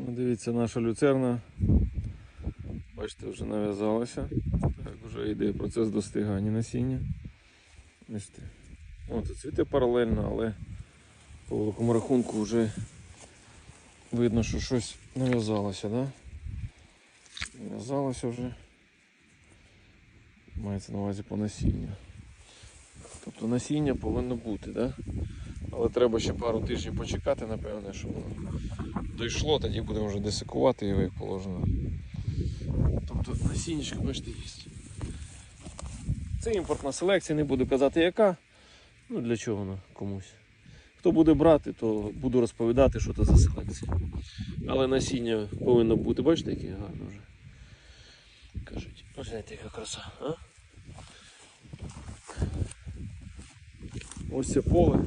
Ну, дивіться, наша люцерна. Бачите, вже нав'язалася. Так, вже йде процес достигання насіння. Бачите. От, цвіте паралельно, але по великому рахунку вже видно, що щось нав'язалося, да? Нав'язалося вже. Мається на увазі по насінню. Тобто насіння повинно бути, да? Але треба ще пару тижнів почекати, напевне, щоб дійшло, тоді будемо вже десикувати його як положено. Тобто насіннячка, бачите, є. Це імпортна селекція, не буду казати яка. Ну для чого вона комусь. Хто буде брати, то буду розповідати, що це за селекція. Але насіння повинно бути, бачите, яке гарно вже. Кажуть, ось знаєте, яка краса, а? Ось це поле.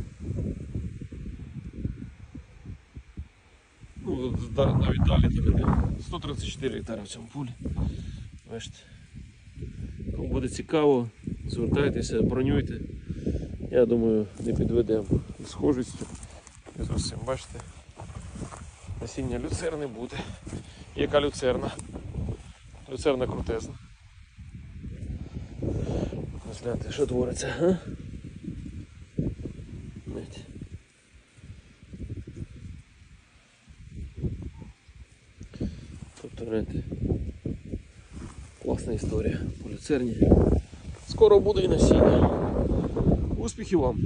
Ну, навіть далі іде. 134 гектари в цьому полі. Бачите. Кому буде цікаво, звертайтеся, бронюйте. Я думаю, не підведемо схожістю. І з усім, бачите. Насіння люцерни буде. Яка люцерна? Люцерна крутезна. Ось гляньте, що твориться, а? Знаєте. Знаєте, класна історія по люцерні. Скоро буде і насіння. Успіхів вам!